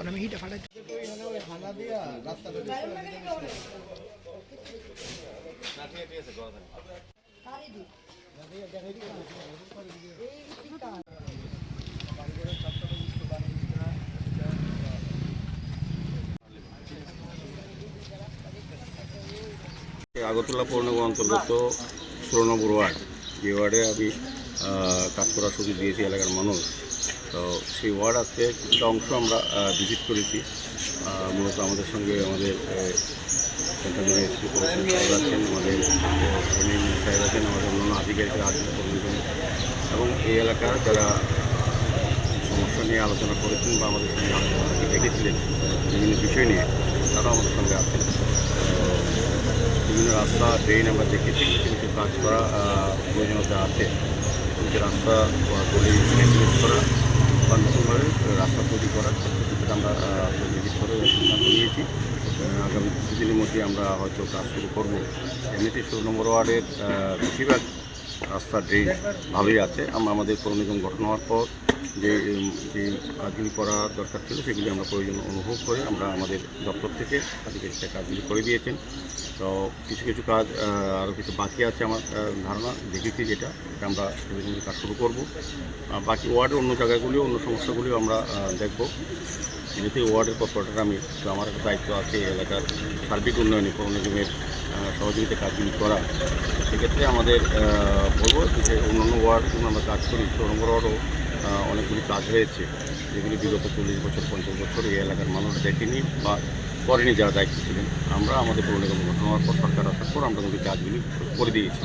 আমি হিটা ফাটাই আগরতলা পৌরনগর অন্তর্গত ষোলো নম্বর ওয়ার্ড, যে ওয়ার্ডে আমি কাজ করার সুযোগ দিয়েছি এলাকার মানুষ। তো সেই ওয়ার্ড আজকে কিছুটা অংশ আমরা ভিজিট করেছি। মূলত আমাদের সঙ্গে আমাদের সাহেব আছেন, আমাদের সাহেব আছেন, আমাদের অন্যান্য আধিকারিকরা এবং এই এলাকার যারা সমস্যা নিয়ে আলোচনা করেছেন বা আমাদের সঙ্গে আলোচনা দেখেছিলেন বিভিন্ন বিষয় নিয়ে, তারাও আমাদের সঙ্গে আছেন। বিভিন্ন রাস্তা ড্রেন আমরা দেখেছি, কিছু কাজ করা প্রয়োজনীয়তা আছে। রাস্তা করা নতুনভাবে রাস্তা তৈরি করার ক্ষেত্রে আমরা ভিজিট করে সিদ্ধান্ত নিয়েছি আগামী কিছুদিনের মধ্যে আমরা হয়তো কাজ শুরু করব। এমনিতে ষোলো নম্বর ওয়ার্ডের বেশিরভাগ রাস্তা ড্রেন ভালোই আছে। আমরা আমাদের পৌর নিগম গঠন হওয়ার পর যে যে কাজগুলি করা দরকার ছিল সেগুলি আমরা প্রয়োজন অনুভব করে আমরা আমাদের দপ্তর থেকে আধিকারিকরা কাজগুলি করে দিয়েছেন। তো কিছু কিছু কাজ আরও কিছু বাকি আছে আমার ধারণা, দেখেছি যেটা, এটা আমরা সেরকম কাজ শুরু করব। বাকি ওয়ার্ডের অন্য জায়গাগুলিও, অন্য সমস্যাগুলিও আমরা দেখব। যেহেতু ওয়ার্ডের কর্পোরেটর আমি, তো আমার একটা দায়িত্ব আছে এলাকার সার্বিক উন্নয়নে পৌর নিগমের সহযোগিতা কাজগুলি করা সেক্ষেত্রে আমাদের বলব যে অন্যান্য ওয়ার্ডগুলো আমরা কাজ করি নম্বর ওয়ার্ডও অনেকগুলি কাজ হয়েছে। যেগুলি বিগত চল্লিশ বছর, পঞ্চাশ বছর এই এলাকার মানুষ দেখেনি বা করেনি যারা দায়িত্ব ছিলেন। আমরা আমাদের পুরনো ঘটনা হওয়ার পর সরকার আসার পর আমরা কিন্তু কাজগুলি করে দিয়েছি।